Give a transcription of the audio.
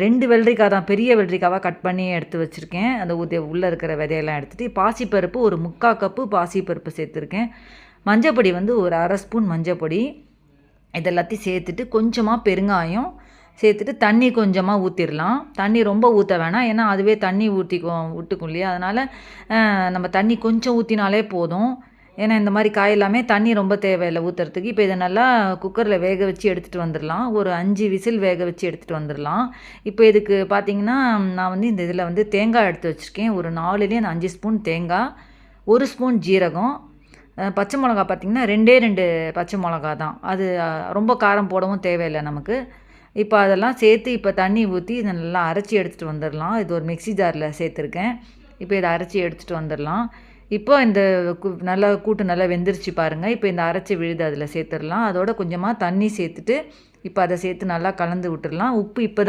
ரெண்டு வெள்ளரிக்காய் தான் பெரிய வெள்ளரிக்காவாக கட் பண்ணி எடுத்து வச்சுருக்கேன். அந்த ஊற்றி உள்ளே இருக்கிற விதையெல்லாம் எடுத்துகிட்டு பாசிப்பருப்பு ஒரு முக்கால் கப்பு பாசிப்பருப்பு சேர்த்துருக்கேன். மஞ்சப்பொடி வந்து ஒரு அரை ஸ்பூன் மஞ்சப்பொடி. இதெல்லாத்தையும் சேர்த்துட்டு கொஞ்சமாக பெருங்காயம் சேர்த்துட்டு தண்ணி கொஞ்சமாக ஊற்றிடலாம் தண்ணி ரொம்ப ஊற்ற வேணாம் ஏன்னா அதுவே தண்ணி ஊற்றிக்கும் விட்டுக்கும் இல்லையா? அதனால் நம்ம தண்ணி கொஞ்சம் ஊற்றினாலே போதும். ஏன்னா இந்த மாதிரி காய் எல்லாமே தண்ணி ரொம்ப தேவையில்லை ஊற்றுறதுக்கு இப்போ இதை நல்லா குக்கரில் வேக வச்சு எடுத்துகிட்டு வந்துடலாம் ஒரு அஞ்சு விசில் வேக வச்சு எடுத்துகிட்டு வந்துடலாம் இப்போ இதுக்கு பார்த்தீங்கன்னா நான் வந்து இந்த இதில் வந்து தேங்காய் எடுத்து வச்சுருக்கேன். ஒரு நாலுலேயே அந்த அஞ்சு ஸ்பூன் தேங்காய் ஒரு ஸ்பூன் ஜீரகம். பச்சை மிளகா பார்த்திங்கன்னா ரெண்டே ரெண்டு பச்சை மிளகா தான். அது ரொம்ப காரம் போடவும் தேவையில்லை நமக்கு. இப்போ அதெல்லாம் சேர்த்து இப்போ தண்ணி ஊற்றி இதை நல்லா அரைச்சி எடுத்துகிட்டு வந்துடலாம் இது ஒரு மிக்சி ஜாரில் சேர்த்துருக்கேன். இப்போ இதை அரைச்சி எடுத்துகிட்டு வந்துடலாம் இப்போ இந்த நல்லா கூட்டு நல்லா வெந்துருச்சு பாருங்கள் இப்போ இந்த அரைச்சி விழுது அதில் சேர்த்துடலாம். அதோட கொஞ்சமாக தண்ணி சேர்த்துட்டு இப்போ அதை சேர்த்து நல்லா கலந்து விட்டுடலாம். உப்பு இப்போ தான்